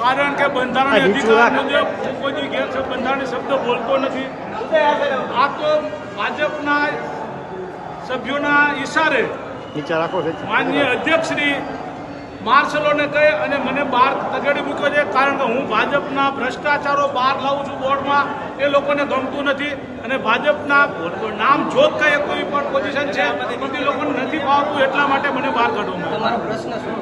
કારણ કે બંધારણ અધિકાર મુજબ હું કોઈ ગેર બંધારણીય શબ્દ બોલતો નથી. આ તો ભાજપના સભ્યોના ઈશારે માનનીય અધ્યક્ષશ્રી માર્શલોને કહે અને મને બહાર તગડી મૂક્યો છે કારણ કે હું ભાજપના ભ્રષ્ટાચારો બહાર લાવું છું બોર્ડમાં. એ લોકોને ગમતું નથી. અને ભાજપના નામ જોત કહે કોઈ પણ પોઝિશન છે એ લોકોને નથી ફાવતું એટલા માટે મને બહાર કાઢવામાં પ્રશ્ન શું?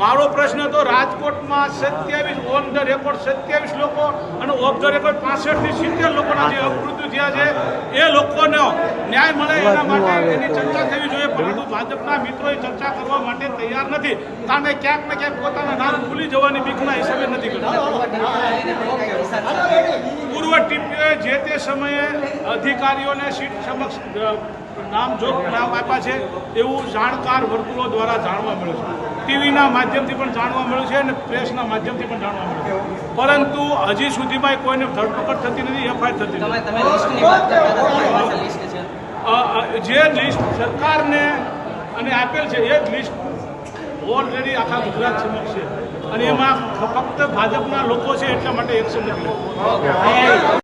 મારો પ્રશ્ન તો રાજકોટમાં સત્યાવીસ ઓન ધ રેકોર્ડ સત્યાવીસ લોકો અને ઓફ ધ રેકોર્ડ પાસઠથી સિત્તેર લોકોના જે અપમૃત્યુ થયા છે એ લોકોનો ન્યાય મળે એના માટે એની ચર્ચા થવી જોઈએ પરંતુ ભાજપના મિત્રોએ ચર્ચા કરવા માટે તૈયાર નથી. કારણ કે ક્યાંક ને ક્યાંક પોતાના નામ ભૂલી જવાની બીકના હિસાબે નથી કરતા. પૂર્વ ટીપીઓએ જે તે સમયે અધિકારીઓને સીટ સમક્ષ નામજોગ નામ આપ્યા છે એવું જાણકાર વર્તુળો દ્વારા જાણવા મળ્યું છે. ટીવીના માધ્યમથી પણ જાણવા મળ્યું છે અને પ્રેસના માધ્યમથી પણ જાણવા મળ્યું છે. પરંતુ હજી સુધીમાં કોઈને ધરપકડ થતી નથી એફઆઈઆર થતી નથી. જે લિસ્ટ સરકારને અને આપેલ છે એ જ લિસ્ટ ઓલરેડી આખા ગુજરાત સમક્ષ છે. અને એમાં ફક્ત ભાજપના લોકો છે એટલા માટે એક્શન નથી.